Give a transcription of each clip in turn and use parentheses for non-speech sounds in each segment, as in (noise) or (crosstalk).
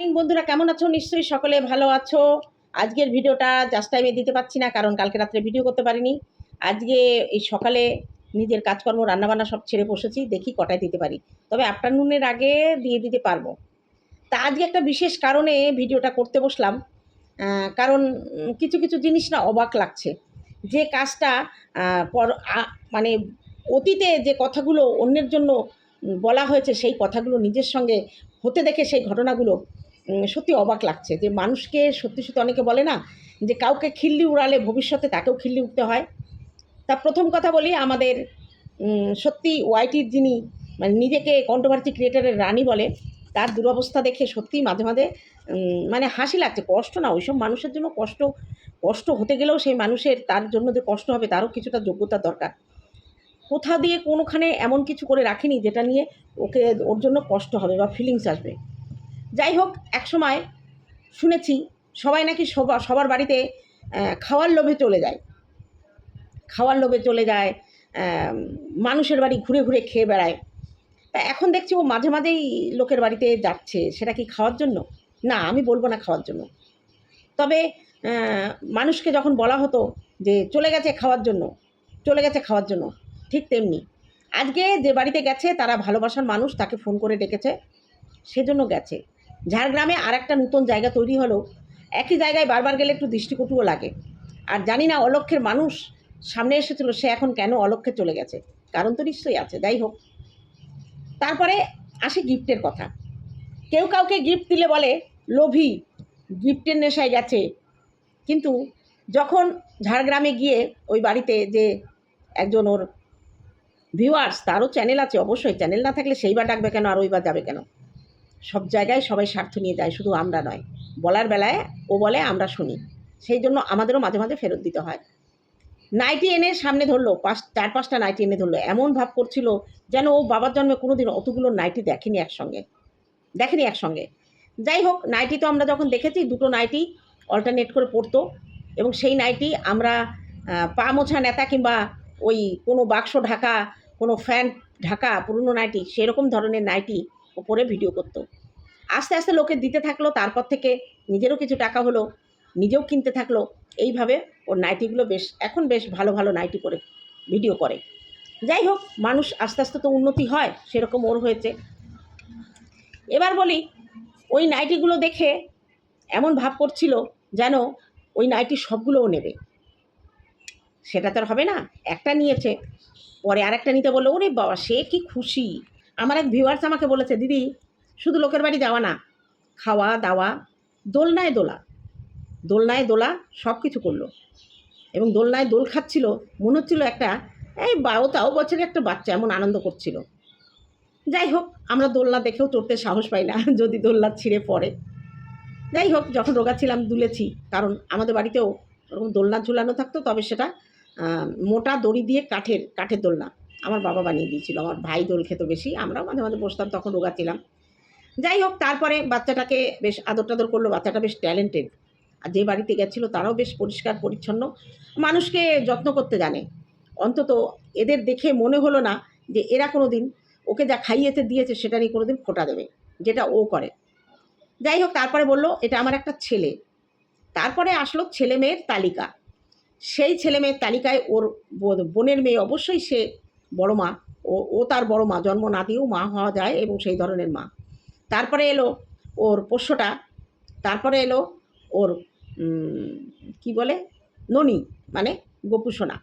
বন্ধুরা, কেমন আছো? নিশ্চয়ই সকলে ভালো আছো। আজকের ভিডিওটা জাস্ট টাইমে দিতে পারছি না, কারণ কালকে রাত্রে ভিডিও করতে পারিনি। আজকে এই সকালে নিজের কাজকর্ম, রান্নাবান্না সব ছেড়ে বসেছি, দেখি কটায় দিতে পারি। তবে আফটারনুনের আগে দিয়ে দিতে পারব। তা আজকে একটা বিশেষ কারণে ভিডিওটা করতে বসলাম কারণ কিছু কিছু জিনিস না অবাক লাগছে। যে কাজটা পর মানে অতীতে যে কথাগুলো অন্যের জন্য বলা হয়েছে, সেই কথাগুলো নিজের সঙ্গে হতে দেখে সেই ঘটনাগুলো সত্যি অবাক লাগছে যে মানুষকে সত্যি সত্যি অনেকে বলে না যে কাউকে খিল্লি উড়ালে ভবিষ্যতে তাকেও খিল্লি উঠতে হয়। তা প্রথম কথা বলি আমাদের সত্যি ওয়াইটির যিনি মানে নিজেকে কন্ট্রোভার্সি ক্রিয়েটারের রানী বলে, তার দুরবস্থা দেখে সত্যি মাঝে মাঝে মানে হাসি লাগছে। কষ্ট না, ওইসব মানুষের জন্য কষ্ট কষ্ট হতে গেলেও সেই মানুষের, তার জন্য যে কষ্ট হবে তারও কিছুটা যোগ্যতা দরকার। কোথা দিয়ে কোনোখানে এমন কিছু করে রাখিনি যেটা নিয়ে ওকে, ওর জন্য কষ্ট হবে বা ফিলিংস আসবে। যাই হোক এক সময় শুনেছি সবাই নাকি সবার সবার বাড়িতে খাওয়ার লোভে চলে যায়। খাওয়ার লোভে চলে যায় মানুষের বাড়ি ঘুরে ঘুরে খেয়ে বেড়ায়। তা এখন দেখছি ও মাঝে মাঝেই লোকের বাড়িতে যাচ্ছে। সেটা কি খাওয়ার জন্য? না, আমি বলব না খাওয়ার জন্য। তবে মানুষকে যখন বলা হতো যে চলে গেছে খাওয়ার জন্য, চলে গেছে খাওয়ার জন্য, ঠিক তেমনি। আজকে যে বাড়িতে গেছে, তারা ভালোবাসার মানুষ, তাকে ফোন করে ডেকেছে, সেজন্য গেছে। ঝাড়গ্রামে আর একটা নতুন জায়গা তৈরি হলো। একই জায়গায় বারবার গেলে একটু দৃষ্টিকটুও লাগে। আর জানি না অলক্ষের মানুষ সামনে এসেছিল, সে এখন কেন অলক্ষে চলে গেছে? কারণ তো নিশ্চয়ই আছে, যাই হোক। তারপরে আসে গিফটের কথা। কেউ কাউকে গিফট দিলে বলে, লোভী, গিফটের নেশায় গেছে। কিন্তু যখন ঝাড়গ্রামে গিয়ে ওই বাড়িতে যে একজন ওর ভিউয়ার্স তারও চ্যানেল আছে অবশ্যই। চ্যানেল না থাকলে সেইবার ডাকবে কেন আর ওইবার যাবে কেন? সব জায়গায় সবাই স্বার্থ নিয়ে যায়, শুধু আমরা নয়। বলার বেলায় ও বলে, আমরা শুনি। সেই জন্য আমাদেরও মাঝে মাঝে ফেরত দিতে হয়। নাইটি এনে সামনে ধরলো, পাঁচ, চার পাঁচটা নাইটি এনে ধরলো, এমন ভাব করছিল যেন ও বাবার জন্মে কোনো দিন অতগুলো নাইটি দেখেনি একসঙ্গে। দেখেনি একসঙ্গে। যাই হোক, নাইটি তো আমরা যখন দেখেছি, দুটো নাইটি অল্টারনেট করে পড়তো এবং সেই নাইটি আমরা পা মোছা নেতা কিংবা ওই কোনো বাক্স ঢাকা, কোনো ফ্যান ঢাকা, পুরনো নাইটি, সেরকম ধরনের নাইটি ওপরে ভিডিও করতো। আস্তে আস্তে লোকে দিতে থাকল, তারপর থেকে নিজেরও কিছু টাকা হলো, নিজেও কিনতে থাকল। এইভাবে ওর নাইটিগুলো বেশ, এখন বেশ ভালো ভালো নাইটি করে ভিডিও করে। যাই হোক, মানুষ আস্তে আস্তে তো উন্নতি হয়, সেরকম ওর হয়েছে। এবার বলি, ওই নাইটিগুলো দেখে এমন ভাব করছিল যেন ওই নাইটি সবগুলোও নেবে। সেটা তো আর হবে না, একটা নিয়েছে, পরে আর একটা নিতে বলল, ওরে বাবা, সে কি খুশি? আমার এক ভিউয়ার্স আমাকে বলেছে, দিদি, শুধু লোকের বাড়ি যাওয়া না, খাওয়া, দাওয়া, দোলনায় দোলা দোলনায় দোলা সব কিছু করল। এবং দোলনায় দোল খাচ্ছিল, মনে হচ্ছিল একটা, এই বারো তাও বছরের একটা বাচ্চা এমন আনন্দ করছিল। যাই হোক, আমরা দোলনা দেখেও চড়তে সাহস পাই না, (laughs) যদি দোলনা ছিঁড়ে পড়ে। যাই হোক, যখন রোগা ছিলাম, দুলেছি, কারণ আমাদের বাড়িতেও ওরকম দোলনা ঝুলানো থাকতো, তবে সেটা মোটা দড়ি দিয়ে কাঠের কাঠের দোলনা। আমার বাবা বানিয়ে দিয়েছিল, আমার ভাই দোল খেত বেশি, আমরাও মাঝে মাঝে বসতাম, তখন রোগা ছিলাম যাই হোক, তারপরে বাচ্চাটাকে বেশ আদর টাদর করল, বাচ্চাটা বেশ ট্যালেন্টেড আর যে বাড়িতে গেছিল, তারাও বেশ পরিষ্কার, পরিচ্ছন্ন। মানুষকে যত্ন করতে জানে। অন্তত এদের দেখে মনে হলো না যে এরা কোনো দিন ওকে যা খাইয়েতে দিয়েছে, সেটা নিয়ে কোনো দিন খোটা দেবে, যেটা ও করে। যাই হোক, তারপরে বলল, এটা আমার একটা ছেলে। তারপরে আসলো ছেলে মেয়ের তালিকা। সেই ছেলে মেয়ের তালিকায় ওর বোনের মেয়ে অবশ্যই সে বড় মা। ও ও তার বড় মা, জন্ম না দিয়েও মা হওয়া যায় এবং সেই ধরনের মা। তারপরে এলো ওর পোষ্যটা, তারপরে এলো ওর কি বলে? ননি মানে গোপুসোনা।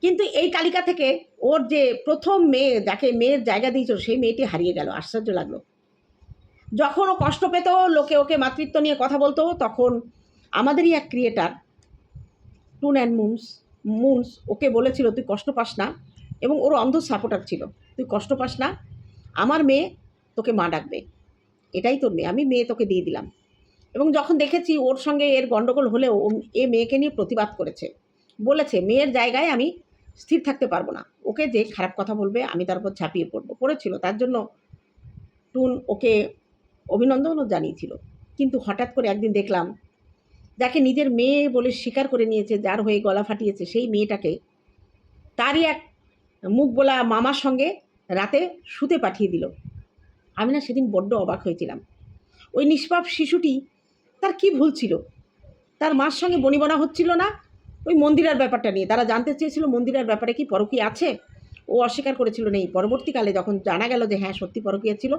কিন্তু এই তালিকা থেকে ওর যে প্রথম মেয়ে, যাকে মেয়ের জায়গা দিয়েছিল, সেই মেয়েটি হারিয়ে গেল, আশ্চর্য লাগল। যখন ও কষ্ট পেত, লোকে ওকে মাতৃত্ব নিয়ে কথা বলতো, তখন আমাদেরই এক ক্রিয়েটার টুন অ্যান্ড মুনস মুনস ওকে বলেছিল, তুই কষ্ট পাস না। এবং ওর অন্ধ সাপোর্টার ছিল। তুই কষ্ট পাস না। আমার মেয়ে তোকে মা ডাকবে। এটাই তোর মেয়ে। আমি মেয়ে তোকে দিয়ে দিলাম। এবং যখন দেখেছি ওর সঙ্গে এর গণ্ডগোল হলেও এ মেয়েকে নিয়ে প্রতিবাদ করেছে। বলেছে, মেয়ের জায়গায় আমি স্থির থাকতে পারব না। ওকে যে খারাপ কথা বলবে, আমি তার উপর ঝাঁপিয়ে পড়ব। পড়েছিল তার জন্য টুন ওকে অভিনন্দনও জানিয়েছিল। কিন্তু হঠাৎ করে একদিন দেখলাম, যাকে নিজের মেয়ে বলে স্বীকার করে নিয়েছে, যার হয়ে গলা ফাটিয়েছে সেই মেয়েটাকে, তারই এক মুখ বলা মামার সঙ্গে রাতে শুতে পাঠিয়ে দিল। আমি না সেদিন বড্ড অবাক হয়েছিলাম। ওই নিষ্পাপ শিশুটি তার কি ভুল ছিল? তার মার সঙ্গে বনিবনা হচ্ছিল না? ওই মন্দিরের ব্যাপারটা নিয়ে। তারা জানতে চেয়েছিল মন্দিরের ব্যাপারে কি পরকী আছে? ও অস্বীকার করেছিল নেই। পরবর্তীকালে যখন জানা গেল যে হ্যাঁ সত্যি পরকীয়া ছিল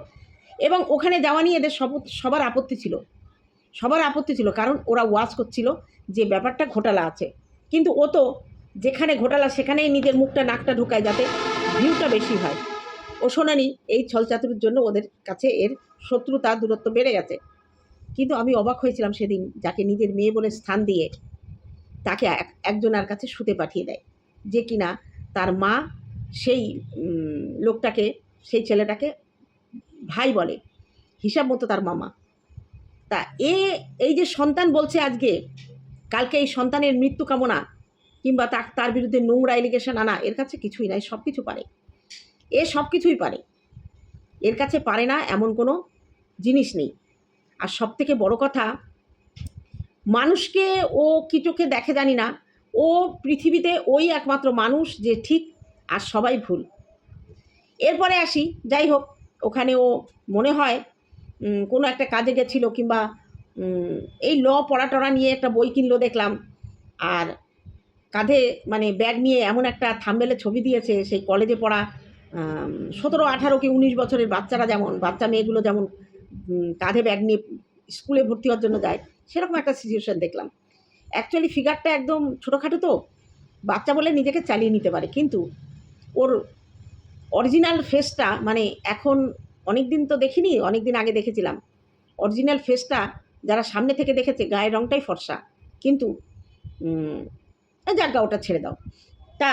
এবং ওখানে যাওয়া নিয়ে এদের সব সবার আপত্তি ছিল। সবার আপত্তি ছিল, কারণ ওরা ওয়াজ করছিল যে ব্যাপারটা ঘোটালা আছে। কিন্তু ও তো যেখানে ঘোটালা, সেখানেই নিজের মুখটা, নাকটা ঢোকায় যাতে ভিউটা বেশি হয়। ও শোনানি এই ছলচাতুরির জন্য ওদের কাছে এর শত্রুতা, দূরত্ব বেড়ে গেছে। কিন্তু আমি অবাক হয়েছিলাম সেদিন, যাকে নিজের মেয়ে বলে স্থান দিয়ে তাকে এক, একজনের কাছে শুতে পাঠিয়ে দেয়। যে কিনা তার মা সেই লোকটাকে, সেই ছেলেটাকে ভাই বলে, হিসাব মতো তার মামা। তা এ, এই যে সন্তান বলছে আজকে, কালকে এই সন্তানের মৃত্যু কামনা কিংবা তার বিরুদ্ধে নোংরা এলিগেশন আনা, এর কাছে কিছুই নাই সব কিছু পারে। এ সব কিছুই পারে। এর কাছে পারে না এমন কোনো জিনিস নেই। আর সব থেকে বড় কথা, মানুষকে ও কি চোখে দেখে জানি না, ও পৃথিবীতে ওই একমাত্র মানুষ যে ঠিক আর সবাই ভুল। এরপরে আসি, যাই হোক, ওখানে ও মনে হয় কোনো একটা কাজে গেছিল কিংবা এই ল পড়া টড়া নিয়ে একটা বই কিনলো দেখলাম, আর কাঁধে মানে ব্যাগ নিয়ে এমন একটা থাম্বেলে ছবি দিয়েছে, সেই কলেজে পড়া সতেরো, আঠারো কি উনিশ বছরের বাচ্চারা যেমন, বাচ্চা মেয়েগুলো যেমন কাঁধে ব্যাগ নিয়ে স্কুলে ভর্তি হওয়ার জন্য যায়, সেরকম একটা সিচুয়েশান দেখলাম। অ্যাকচুয়ালি ফিগারটা একদম ছোটোখাটো তো, বাচ্চা বলে নিজেকে চালিয়ে নিতে পারে, কিন্তু ওর অরিজিনাল ফেসটা মানে এখন অনেক দিন তো দেখিনি অনেক দিন আগে দেখেছিলাম অরিজিনাল ফেসটা যারা সামনে থেকে দেখেছে, গায়ের রঙটাই ফর্সা, কিন্তু যাজ্ঞা ওটা ছেড়ে দাও। তা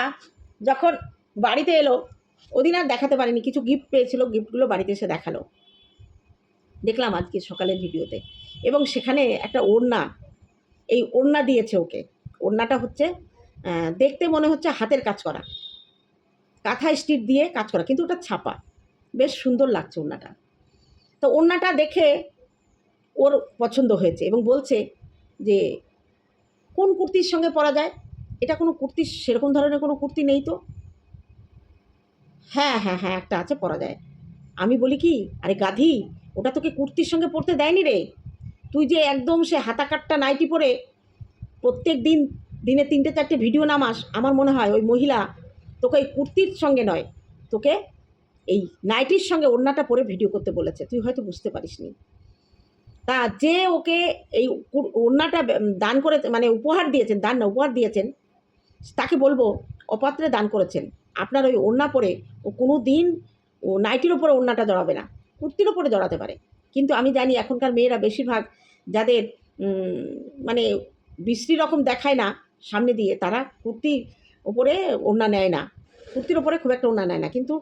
যখন বাড়িতে এলো, ওদিন আর দেখাতে পারিনি, কিছু গিফট পেয়েছিল গিফটগুলো বাড়িতে এসে দেখাল। দেখলাম আজকে সকালের ভিডিওতে এবং সেখানে একটা ওড়না, এই ওড়না দিয়েছে ওকে। ওড়নাটা হচ্ছে দেখতে মনে হচ্ছে হাতের কাজ করা। কাঁথা স্টিচ দিয়ে কাজ করা, কিন্তু ওটা ছাপা। বেশ সুন্দর লাগছে ওড়নাটা। তো ওড়নাটা দেখে ওর পছন্দ হয়েছে এবং বলছে যে, কোন কুর্তির সঙ্গে পরা যায়? এটা কোনো কুর্তি, সেরকম ধরনের কোনো কুর্তি নেই তো? হ্যাঁ হ্যাঁ হ্যাঁ একটা আছে পরা যায় আমি বলি কি, আরে গাধি, ওটা তোকে কুর্তির সঙ্গে পরতে দেয়নি রে? তুই যে একদম সে হাতা কাটটা নাইটি পরে প্রত্যেক দিন, দিনে তিনটে, চারটে ভিডিও নামাস, আমার মনে হয় ওই মহিলা তোকে ওই কুর্তির সঙ্গে নয়, তোকে এই নাইটির সঙ্গে ওড়নাটা পরে ভিডিও করতে বলেছে। তুই হয়তো বুঝতে পারিসনি। তা যে ওকে এই ওড়নাটা দান করে মানে উপহার দিয়েছেন, দান না, উপহার দিয়েছেন তাকে বলব, অপাত্রে দান করেছেন। আপনার ওই ওড়না পরে ও কোনো দিন ও নাইটির ওপরে ওড়নাটা জড়াবে না। কুর্তির ওপরে জড়াতে পারে। কিন্তু আমি জানি এখনকার মেয়েরা বেশিরভাগ যাদের মানে বিশ্রী রকম দেখায় না, সামনে দিয়ে তারা কুর্তির ওপরে ওড়না নেয় না। কুর্তির ওপরে খুব একটা ওড়না নেয় না। কিন্তু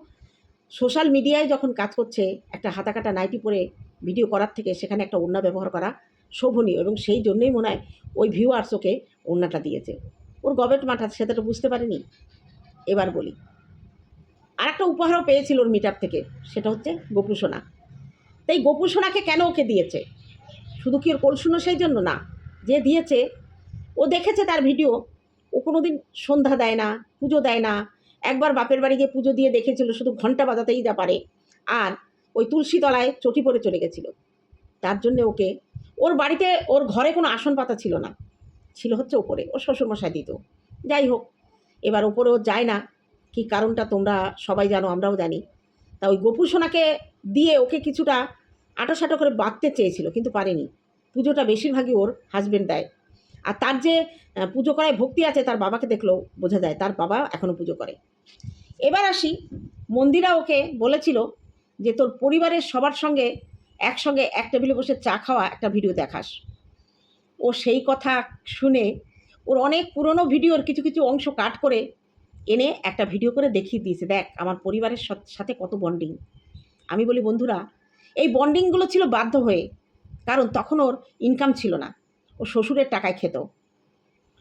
সোশ্যাল মিডিয়ায় যখন কাজ করছে, একটা হাতা কাটা নাইটি পরে ভিডিও করার থেকে সেখানে একটা ওড়না ব্যবহার করা শোভনীয় এবং সেই জন্যই মনে হয় ওই ভিউয়ার্স ওকে ওড়নাটা দিয়েছে। ওর গবেট মাথা সেটা তো বুঝতে পারেনি। এবার বলি। আর একটা উপহারও পেয়েছিল ওর মিটার থেকে, সেটা হচ্ছে গোপুসোনা তাই গোপুসোনাকে কেন ওকে দিয়েছে? শুধু কি ওর কলসুনো সেই জন্য না? যে দিয়েছে, ও দেখেছে তার ভিডিও ও কোনো দিন সন্ধ্যা দেয় না, পুজো দেয় না। একবার বাপের বাড়ি গিয়ে পুজো দিয়ে দেখেছিল, শুধু ঘণ্টা বাজাতেই যা পারে। আর ওই তুলসী তলায় চটি পরে চলে গেছিল। তার জন্য ওকে, ওর বাড়িতে ওর ঘরে কোনো আসন পাতা ছিল না। ছিল হচ্ছে ওপরে ও শ্বশুরমশাই দিত। যাই হোক, এবার ওপরে ও যায় না। কি কারণটা তোমরা সবাই জানো, আমরাও জানি। তা ওই গোপু সোনাকে দিয়ে ওকে কিছুটা আটোসাটো করে বাঁধতে চেয়েছিল, কিন্তু পারেনি। পুজোটা বেশিরভাগই ওর হাজবেন্ড দেয়। আর তার যে পুজো করায় ভক্তি আছে, তার বাবাকে দেখলেও বোঝা যায়, তার বাবা এখনও পুজো করে। এবার আসি, মন্দিরা ওকে বলেছিল যে, তোর পরিবারের সবার সঙ্গে একসঙ্গে এক টেবিলে বসে চা খাওয়া একটা ভিডিও দেখাস। ও সেই কথা শুনে ওর অনেক পুরনো ভিডিওর কিছু কিছু অংশ কাট করে এনে একটা ভিডিও করে দেখিয়ে দিয়েছে। দেখ, আমার পরিবারের সাথে কত বন্ডিং আমি বলি, বন্ধুরা, এই বন্ডিংগুলো ছিল বাধ্য হয়ে। কারণ তখন ওর ইনকাম ছিল না। ও শ্বশুরের টাকায় খেত।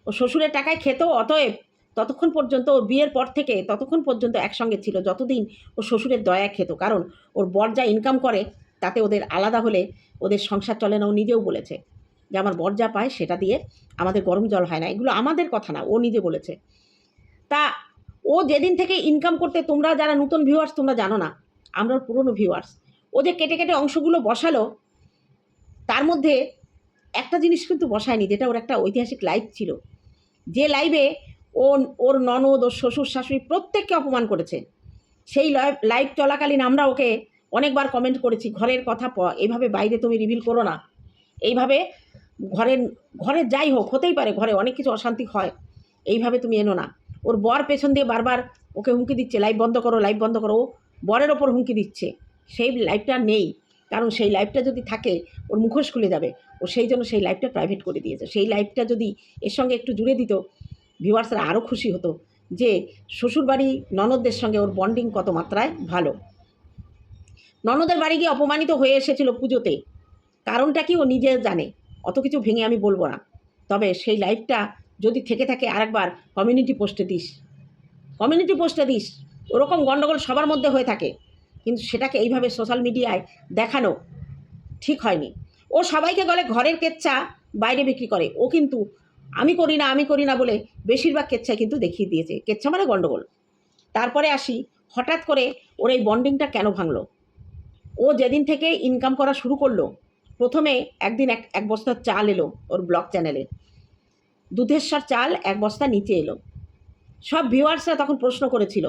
ও শ্বশুরের টাকায় খেত, অতএব ততক্ষণ পর্যন্ত ওর বিয়ের পর থেকে ততক্ষণ পর্যন্ত একসঙ্গে ছিল। যতদিন ও শ্বশুরের দয়া খেত। কারণ ওর বর যা ইনকাম করে, তাতে ওদের আলাদা হলে ওদের সংসার চলে না, ও নিজেও বলেছে। যে আমার বর যা পায় সেটা দিয়ে আমাদের গরম জল হয় না। এগুলো আমাদের কথা না, ও নিজে বলেছে। তা ও যেদিন থেকে ইনকাম করতে, তোমরা যারা নতুন ভিউয়ার্স তোমরা জানো না, আমরা পুরনো ভিউয়ার্স ও যে কেটে কেটে অংশগুলো বসালো, তার মধ্যে একটা জিনিস কিন্তু বসায়নি, যেটা ওর একটা ঐতিহাসিক লাইভ ছিল। যে লাইভে ও, ওর ননদ, ওর শ্বশুর, শাশুড়ি প্রত্যেককে অপমান করেছে। সেই লাইভ চলাকালীন আমরা ওকে অনেকবার কমেন্ট করেছি, ঘরের কথা এইভাবে বাইরে তুমি রিভিল করো না। এইভাবে ঘরের ঘরে যাই হোক, হতেই পারে ঘরে অনেক কিছু অশান্তি হয়। এইভাবে তুমি এনো না। ওর বর পেছন দিয়ে বারবার ওকে হুমকি দিচ্ছে লাইভ বন্ধ করো লাইভ বন্ধ করো। ও বরের ওপর হুমকি দিচ্ছে। সেই লাইফটা নেই। কারণ সেই লাইফটা যদি থাকে, ওর মুখোশ খুলে যাবে। ও সেই জন্য সেই লাইফটা প্রাইভেট করে দিয়েছে। সেই লাইফটা যদি এর সঙ্গে একটু জুড়ে দিত ভিউয়ার্সরা আরও খুশি হতো যে শ্বশুরবাড়ি ননদদের সঙ্গে ওর বন্ডিং কত মাত্রায় ভালো। ননদের বাড়ি গিয়ে অপমানিত হয়ে এসেছিল পুজোতে। কারণটা কি ও নিজে জানে। অত কিছু ভেঙে আমি বলব না। তবে সেই লাইভটা যদি থেকে থাকে আরেকবার কমিউনিটি পোস্টে দিস। কমিউনিটি পোস্টে দিস। ওরকম গণ্ডগোল সবার মধ্যে হয়ে থাকে। কিন্তু সেটাকে এইভাবে সোশ্যাল মিডিয়ায় দেখানো ঠিক হয়নি। ও সবাইকে বলে ঘরের কেচ্ছা বাইরে বিক্রি করে। ও কিন্তু আমি করি না, আমি করি না বলে বেশিরভাগ কেচ্ছায় কিন্তু দেখিয়ে দিয়েছে। কেচ্ছা মানে গণ্ডগোল তারপরে আসি, হঠাৎ করে ওর এই বন্ডিংটা কেন ভাঙলো? ও যেদিন থেকে ইনকাম করা শুরু করল প্রথমে একদিন এক এক বস্তা চাল এলো ওর ব্লগ চ্যানেলে। দুধেশ্বর চাল এক বস্তা নিচে এলো। সব ভিউয়ার্সরা তখন প্রশ্ন করেছিল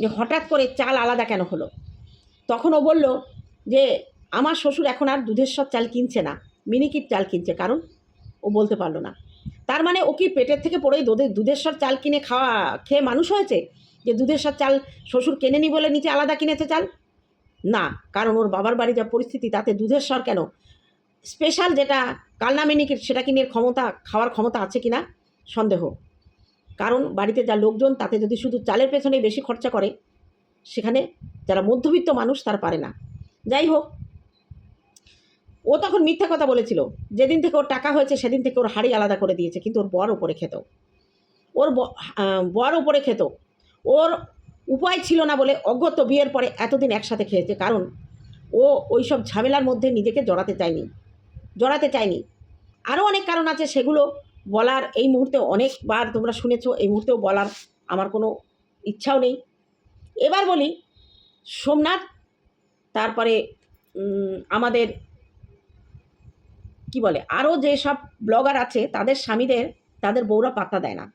যে হঠাৎ করে চাল আলাদা কেন হলো? তখন ও বলল যে আমার শ্বশুর এখন আর দুধেশ্বর চাল কিনছে না মিনিকিট চাল কিনছে, কারণ ও বলতে পারল না। তার মানে ও কি পেটের থেকে পড়েই দুধের দুধেশ্বর চাল কিনে খাওয়া, খেয়ে মানুষ হয়েছে? যে দুধেশ্বর চাল শ্বশুর কেনেনি বলে নিচে আলাদা কিনেছে চাল? না, কারণ ওর বাবার বাড়ি যা পরিস্থিতি, তাতে দুধেশ্বর কেন? স্পেশাল যেটা কালনা মিনিকেট সেটা কিনে ক্ষমতা, খাওয়ার ক্ষমতা আছে কি না সন্দেহ। কারণ বাড়িতে যা লোকজন, তাতে যদি শুধু চালের পেছনে বেশি খরচা করে, সেখানে যারা মধ্যবিত্ত মানুষ তারা পারে না। যাই হোক, ও তখন মিথ্যা কথা বলেছিল। যেদিন থেকে ওর টাকা হয়েছে, সেদিন থেকে ওর হাড়ি আলাদা করে দিয়েছে, কিন্তু ওর বর ওপরে খেত। ওর বর ওপরে খেত। ওর উপায় ছিল না বলে অগত্য বিয়ের পরে এতদিন একসাথে খেয়েছে। কারণ ও ওই সব ঝামেলার মধ্যে নিজেকে জড়াতে চায়নি। জড়াতে চায়নি আরও অনেক কারণ আছে, সেগুলো বলার এই মুহূর্তে অনেকবার তোমরা শুনেছো, এই মুহূর্তেও বলার আমার কোনো ইচ্ছাও নেই। এবার বলি, সোমনাথ, তারপরে আমাদের, কি বলে, আরও যেসব ব্লগার আছে, তাদের স্বামীদের, তাদের বউরা পাত্তা দেয় না।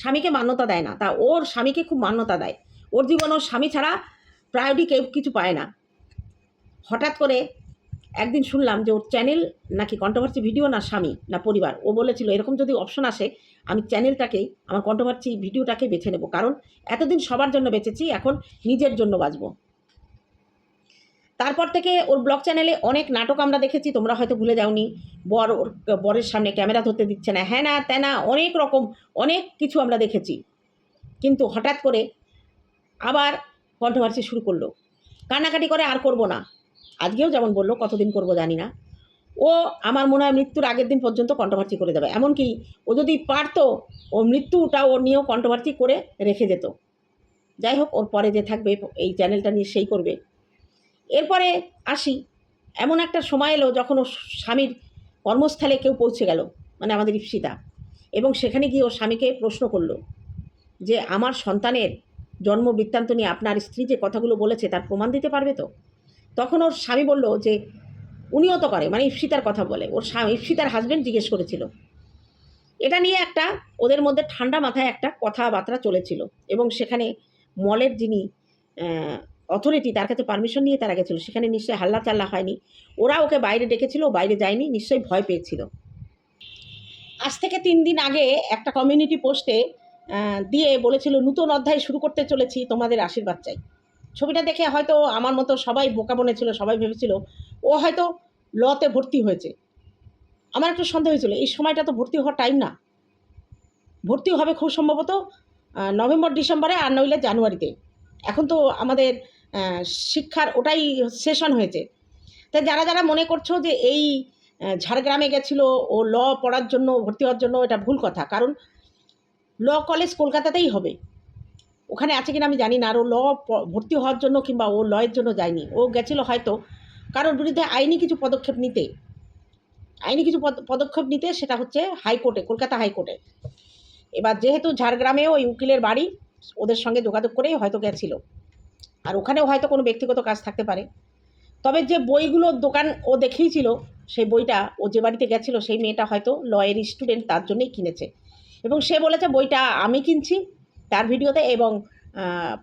স্বামীকে মান্যতা দেয় না, তা ওর স্বামীকে খুব মান্যতা দেয়। ওর জীবন ওর স্বামী ছাড়া প্রায়োরিটি কেউ কিছু পায় না। হঠাৎ করে একদিন শুনলাম যে ওর চ্যানেল নাকি কন্ট্রোভার্সি ভিডিও না স্বামী, না পরিবার। ও বলেছিল, এরকম যদি অপশন আসে, আমি চ্যানেলটাকেই আমার কন্ট্রোভার্সি ভিডিওটাকে বেছে নেব। কারণ এতদিন সবার জন্য বেঁচেছি, এখন নিজের জন্য বাঁচবো। তারপর থেকে ওর ব্লগ চ্যানেলে অনেক নাটক আমরা দেখেছি, তোমরা হয়তো ভুলে যাওনি। বর, ওর বরের সামনে ক্যামেরা ধরতে দিচ্ছে না হ্যাঁ না ত্যানা অনেক রকম, অনেক কিছু আমরা দেখেছি। কিন্তু হঠাৎ করে আবার কন্ট্রোভার্সি শুরু করল। কান্নাকাটি করে আর করব না। আজকেও যেমন বলল, কতদিন করব জানি না। ও আমার মনে হয় মৃত্যুর আগের দিন পর্যন্ত কন্ট্রোভার্সি করে দেবে। এমনকি ও যদি পারতো, ও মৃত্যুটা ওর নিয়েও কন্ট্রোভার্সি করে রেখে যেত। যাই হোক, ওর পরে যে থাকবে, এই চ্যানেলটা নিয়ে সেই করবে। এরপরে আসি। এমন একটা সময় এলো যখন ওর স্বামীর কর্মস্থলে কেউ পৌঁছে গেল মানে আমাদের ইপসিতা এবং সেখানে গিয়ে ওর স্বামীকে প্রশ্ন করল যে, আমার সন্তানের জন্ম বৃত্তান্ত নিয়ে আপনার স্ত্রী যে কথাগুলো বলেছে, তার প্রমাণ দিতে পারবে তো? তখন ওর স্বামী বলল যে, উনিও তো করে। মানে ইপসিতার কথা বলে। ওর স্বামী ইপসিতার হাজব্যান্ড জিজ্ঞেস করেছিল। এটা নিয়ে একটা ওদের মধ্যে ঠান্ডা মাথায় একটা কথাবার্তা চলেছিল এবং সেখানে মলের যিনি অথরিটি তার কাছে পারমিশন নিয়ে তারা গেছিল। সেখানে নিশ্চয়ই হাল্লা চাল্লা হয়নি। ওরা ওকে বাইরে ডেকেছিল বাইরে যায়নি, নিশ্চয়ই ভয় পেয়েছিল। আজ থেকে তিন দিন আগে একটা কমিউনিটি পোস্টে দিয়ে বলেছিল, নূতন অধ্যায় শুরু করতে চলেছি, তোমাদের আশীর্বাদ চাই। ছবিটা দেখে হয়তো আমার মতো সবাই বোকা বনেছিল সবাই ভেবেছিল, ও হয়তো লতে ভর্তি হয়েছে। আমার একটু সন্দেহ হয়েছিল, এই সময়টা তো ভর্তি হওয়ার টাইম না। ভর্তি হবে খুব সম্ভবত নভেম্বর, ডিসেম্বরে আর নইলে জানুয়ারিতে। এখন তো আমাদের শিক্ষার ওটাই সেশন হয়েছে। তাই যারা যারা মনে করছ যে এই ঝাড়গ্রামে গেছিল, ও ল পড়ার জন্য, ভর্তি হওয়ার জন্য এটা ভুল কথা, কারণ ল কলেজ কলকাতাতেই হবে। ওখানে আছে কিনা আমি জানি না, আর ও ল ভর্তি হওয়ার জন্য কিংবা ও লয়ের জন্য যায়নি। ও গেছিল হয়তো কারোর বিরুদ্ধে আইনি কিছু পদক্ষেপ নিতে। আইনি কিছু পদ- পদক্ষেপ নিতে সেটা হচ্ছে হাইকোর্টে, কলকাতা হাইকোর্টে। এবার যেহেতু ঝাড়গ্রামে ওই উকিলের বাড়ি, ওদের সঙ্গে যোগাযোগ করেই হয়তো গেছিল। আর ওখানেও হয়তো কোনো ব্যক্তিগত কাজ থাকতে পারে। তবে যে বইগুলোর দোকান ও দেখিয়েছিল, সেই বইটা ও যে বাড়িতে গেছিল, সেই মেয়েটা হয়তো লয়ের স্টুডেন্ট তার জন্যই কিনেছে। এবং সে বলেছে, বইটা আমি কিনছি তার ভিডিওতে এবং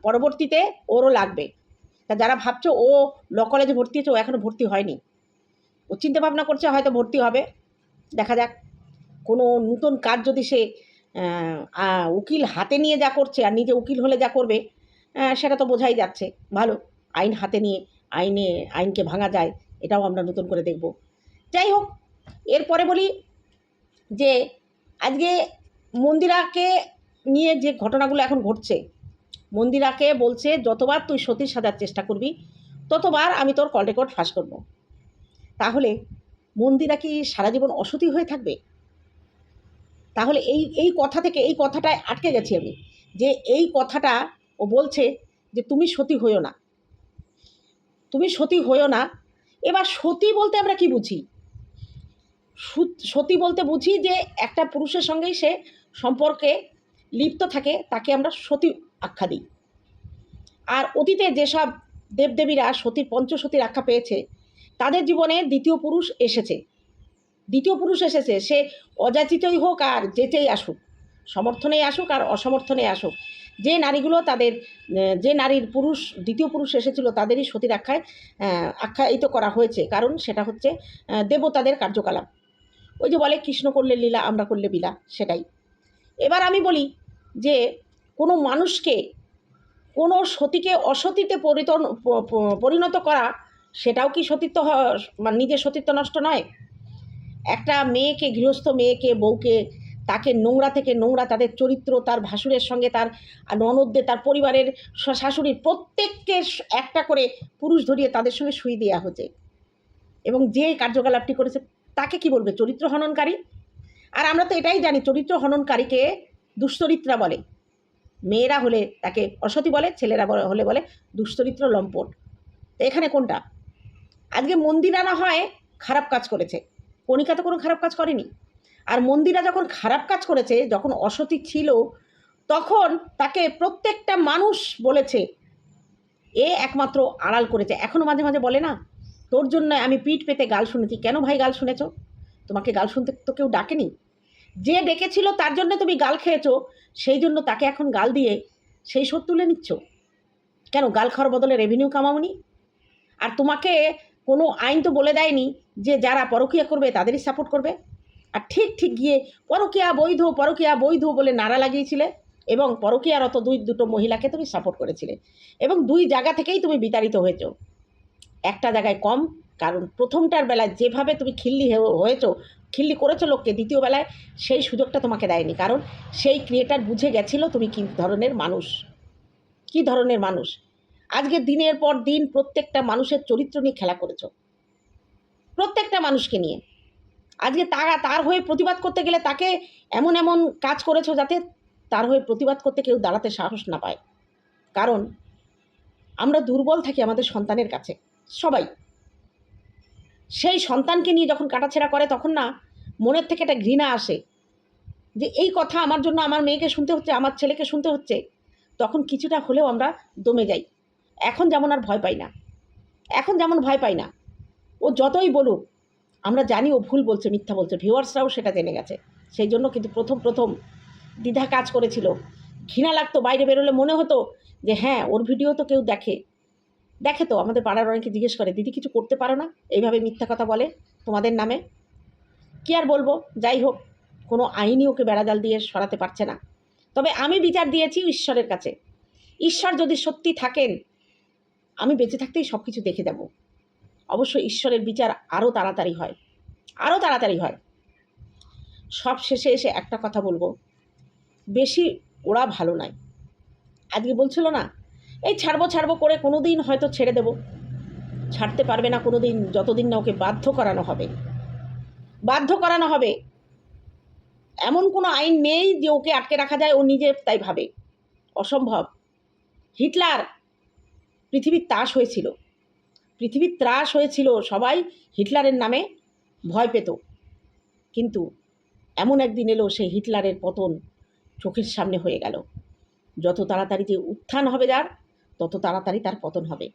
পরবর্তীতে ওরও লাগবে। তা যারা ভাবছ, ও ল কলেজে ভর্তি হয়েছে, ও এখনও ভর্তি হয়নি। ও চিন্তা ভাবনা করছে, হয়তো ভর্তি হবে। দেখা যাক। কোনো নতুন কাজ যদি সে উকিল হাতে নিয়ে যা করছে আর নিজে উকিল হলে যা করবে সেটা তো বোঝাই যাচ্ছে। ভালো, আইন হাতে নিয়ে, আইনে, আইনকে ভাঙা যায়, এটাও আমরা নতুন করে দেখব। যাই হোক, এরপরে বলি যে, আজকে মন্দিরাকে নিয়ে যে ঘটনাগুলো এখন ঘটছে, মন্দিরাকে বলছে, যতবার তুই সতীর সাজার চেষ্টা করবি, ততবার আমি তোর কল রেকর্ড ফাঁস করব। তাহলে মন্দিরা কি সারা জীবন অসতী হয়ে থাকবে? তাহলে এই এই কথা থেকে, এই কথাটায় আটকে গেছি আমি, যে এই কথাটা ও বলছে যে তুমি সতী হইও না। তুমি সতী হইও না। এবার সতী বলতে আমরা কি বুঝি? সতী বলতে বুঝি যে একটা পুরুষের সঙ্গেই সে সম্পর্কে লিপ্ত থাকে, তাকে আমরা সতী আখ্যা দিই। আর অতীতে যেসব দেবদেবীরা সতীর পঞ্চসতীর আখ্যা পেয়েছে, তাদের জীবনে দ্বিতীয় পুরুষ এসেছে। দ্বিতীয় পুরুষ এসেছে, সে অযাচিতই হোক আর যেতেই আসুক, সমর্থনেই আসুক আর অসমর্থনে আসুক। যে নারীগুলো তাদের যে নারীর পুরুষ, দ্বিতীয় পুরুষ এসেছিল, তাদেরই সতীর আখ্যায় আখ্যায়িত করা হয়েছে। কারণ সেটা হচ্ছে দেবতাদের কার্যকলাপ। ওই যে বলে, কৃষ্ণ করলে লীলা, আমরা করলে বিলা সেটাই। এবার আমি বলি যে কোনো মানুষকে কোনো সতীকে অসতীতে পরিতন পরিণত করা, সেটাও কি সতীত্ব মানে নিজের সতীত্ব নষ্ট নয়? একটা মেয়েকে গৃহস্থ মেয়েকে, বউকে, তাকে নোংরা থেকে নোংরা, তাদের চরিত্র, তার ভাসুরের সঙ্গে তার ননদদের, তার পরিবারের শাশুড়ির প্রত্যেককে একটা করে পুরুষ ধরিয়ে তাদের সঙ্গে শুই দেওয়া হচ্ছে। এবং যে কার্যকলাপটি করেছে, তাকে কি বলবে? চরিত্র হননকারী? আর আমরা তো এটাই জানি, চরিত্র হননকারীকে দুশ্চরিত্রা বলে। মেয়েরা হলে তাকে অসতী বলে, ছেলেরা হলে বলে দুশ্চরিত্র লম্পট। তো এখানে কোনটা? আজকে মন্দিরা না হয় খারাপ কাজ করেছে। কণিকা তো কোনো খারাপ কাজ করেনি। আর মন্দিরা যখন খারাপ কাজ করেছে, যখন অসতী ছিল, তখন তাকে প্রত্যেকটা মানুষ বলেছে, এ একমাত্র আড়াল করেছে। এখনও মাঝে মাঝে বলে না, তোর জন্য আমি পিঠ পেতে গাল শুনেছি। কেন ভাই গাল শুনেছো? তোমাকে গাল শুনতে তো কেউ ডাকেনি? যে ডেকেছিল তার জন্য তুমি গাল খেয়েছো, সেই জন্য তাকে এখন গাল দিয়ে সেই শোধ তুলে নিচ্ছ? কেন গাল খাওয়ার বদলে রেভিনিউ কামাওনি? আর তোমাকে কোনো আইন তো বলে দেয়নি যে যারা পরকীয়া করবে তাদেরই সাপোর্ট করবে? আর ঠিক ঠিক গিয়ে পরকীয়া বৈধ পরকীয়া বৈধ বলে নারা লাগিয়েছিলে এবং পরকীয়ারত দুই, দুটো মহিলাকে তুমি সাপোর্ট করেছিলে এবং দুই জায়গা থেকেই তুমি বিতাড়িত হয়েছ। একটা জায়গায় কম কারণ প্রথমটার বেলায় যেভাবে তুমি খিল্লি হয়ে- হয়েছো, খিল্লি করেছ লোককে দ্বিতীয় বেলায় সেই সুযোগটা তোমাকে দেয়নি। কারণ সেই ক্রিয়েটার বুঝে গেছিল তুমি কী ধরনের মানুষ। কী ধরনের মানুষ। আজকে দিনের পর দিন প্রত্যেকটা মানুষের চরিত্র নিয়ে খেলা করেছ। প্রত্যেকটা মানুষকে নিয়ে। আজকে তারা তার হয়ে প্রতিবাদ করতে গেলে তাকে এমন এমন কাজ করেছ যাতে তার হয়ে প্রতিবাদ করতে কেউ দাঁড়াতে সাহস না পায়। কারণ আমরা দুর্বল থাকি আমাদের সন্তানের কাছে। সবাই। সেই সন্তানকে নিয়ে যখন কাটাছেড়া করে, তখন না মনের থেকে একটা ঘৃণা আসে। যে এই কথা আমার জন্য আমার মেয়েকে শুনতে হচ্ছে, আমার ছেলেকে শুনতে হচ্ছে, তখন কিছুটা হলেও আমরা দমে যাই। এখন যেমন আর ভয় পাই না। এখন যেমন ভয় পাই না। ও যতই বলুক, আমরা জানি ও ভুল বলছে, মিথ্যা বলছে। ভিউয়ার্সরাও সেটা জেনে গেছে। সেই জন্য কিন্তু প্রথম প্রথম দ্বিধা কাজ করেছিল। ঘৃণা লাগতো বাইরে বেরোলে মনে হতো যে হ্যাঁ ওর ভিডিও তো কেউ দেখে। দেখে তো আমাদের পাড়ার অনেকে জিজ্ঞেস করে, দিদি কিছু করতে পারো না? এইভাবে মিথ্যা কথা বলে তোমাদের নামে। কি আর বলব? যাই হোক, কোনো আইনই ওকে বেড়াজাল দিয়ে সরাতে পারছে না। তবে আমি বিচার দিয়েছি ঈশ্বরের কাছে। ঈশ্বর যদি সত্যি থাকেন, আমি বেঁচে থাকতেই সব কিছু দেখে যাব অবশ্য ঈশ্বরের বিচার আরও তাড়াতাড়ি হয়। আরও তাড়াতাড়ি হয়। সব শেষে এসে একটা কথা বলব। বেশি ওরা ভালো নয়। আজকে বলছিল না এই ছাড়বো ছাড়বো করে কোনো দিন হয়তো ছেড়ে দেব। ছাড়তে পারবে না কোনো দিন যতদিন না ওকে বাধ্য করানো হবে। বাধ্য করানো হবে। এমন কোনো আইন নেই যে ওকে আটকে রাখা যায়, ও নিজে তাই ভাবে। অসম্ভব। হিটলার, পৃথিবীর তাস হয়েছিল। পৃথিবীর ত্রাস হয়েছিল সবাই হিটলারের নামে ভয় পেত। কিন্তু এমন একদিন এলো সেই হিটলারের পতন চোখের সামনে হয়ে গেল। যত তাড়াতাড়ি যে উত্থান হবে যার তত তাড়াতাড়ি তার পতন হবে।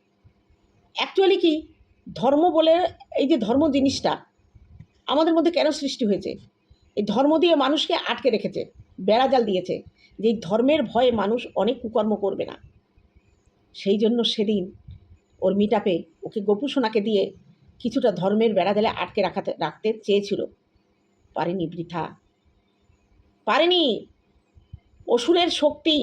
অ্যাকচুয়ালি কি, ধর্ম বলে, এই যে ধর্ম জিনিসটা, আমাদের মধ্যে কেন সৃষ্টি হয়েছে? এই ধর্ম দিয়ে মানুষকে আটকে রেখেছে বেড়াজাল দিয়েছে, যে ধর্মের ভয়ে মানুষ অনেক কুকর্ম করবে না। সেই জন্য সেদিন ওর মিটাপে ওকে গোপুসোনাকে দিয়ে কিছুটা ধর্মের বেড়াজালে আটকে রাখাতে, রাখতে চেয়েছিল। পারেনি বৃথা। পারেনি। অসুরের শক্তি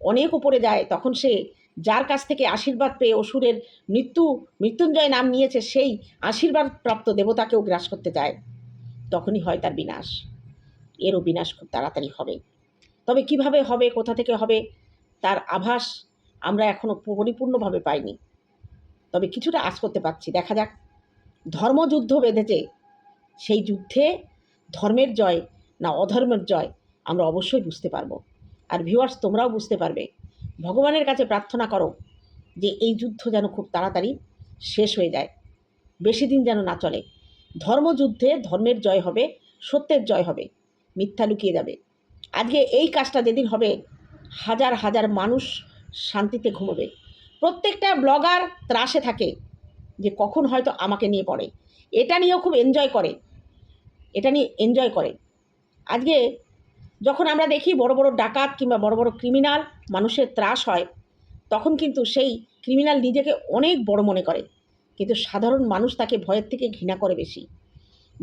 অনেক উপরে যায়, তখন সে যার কাছ থেকে আশীর্বাদ পেয়ে অসুরের মৃত্যু, মৃত্যুঞ্জয় নাম নিয়েছে, সেই আশীর্বাদ প্রাপ্ত দেবতাকেও গ্রাস করতে যায় তখনই হয় তার বিনাশ। এরও বিনাশ খুব তাড়াতাড়ি হবে। তবে কীভাবে হবে, কোথা থেকে হবে, তার আভাস আমরা এখনও পরিপূর্ণভাবে পাইনি। তবে কিছুটা আশ করতে পারছি। দেখা যাক, ধর্মযুদ্ধ বেঁধেছে। সেই যুদ্ধে ধর্মের জয় না অধর্মের জয় আমরা অবশ্যই বুঝতে পারব। আর ভিউয়ার্স তোমরাও বুঝতে পারবে। ভগবানের কাছে প্রার্থনা করো যে এই যুদ্ধ যেন খুব তাড়াতাড়ি শেষ হয়ে যায়। বেশি দিন যেন না চলে। ধর্মযুদ্ধে ধর্মের জয় হবে, সত্যের জয় হবে, মিথ্যা লুকিয়ে যাবে। আজকে এই কাজটা যেদিন হবে, হাজার হাজার মানুষ শান্তিতে ঘুমোবে। প্রত্যেকটা ব্লগার ত্রাসে থাকে যে কখন হয়তো আমাকে নিয়ে পড়ে। এটা নিয়েও খুব এনজয় করে। এটা নিয়ে এনজয় করে। আজকে যখন আমরা দেখি বড় বড় ডাকাত কিংবা বড় বড় ক্রিমিনাল মানুষের ত্রাস হয়, তখন কিন্তু সেই ক্রিমিনাল নিজেকে অনেক বড় মনে করে। কিন্তু সাধারণ মানুষ তাকে ভয়ের থেকে ঘৃণা করে বেশি।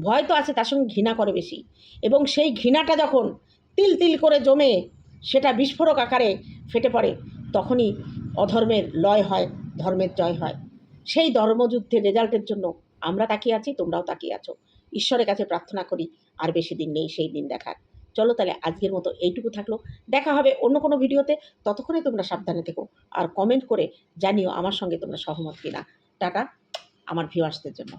ভয় তো আছে, তার সঙ্গে ঘৃণা করে বেশি। এবং সেই ঘৃণাটা যখন তিল তিল করে জমে সেটা বিস্ফোরক আকারে ফেটে পড়ে, তখনই অধর্মের লয় হয়, ধর্মের জয় হয়। সেই ধর্মযুদ্ধের রেজাল্টের জন্য আমরা তাকিয়ে আছি, তোমরাও তাকিয়ে আছো। ঈশ্বরের কাছে প্রার্থনা করি, আর বেশি দিন নেই, সেই দিন দেখার। চলো তাহলে আজকের মতো এইটুকু থাকল। দেখা হবে অন্য কোনো ভিডিওতে। ততক্ষণে তোমরা সাবধানে থেকো আর কমেন্ট করে জানিও আমার সঙ্গে তোমরা সহমত কিনা। টাটা, আমার ভিউয়ার্সদের জন্য।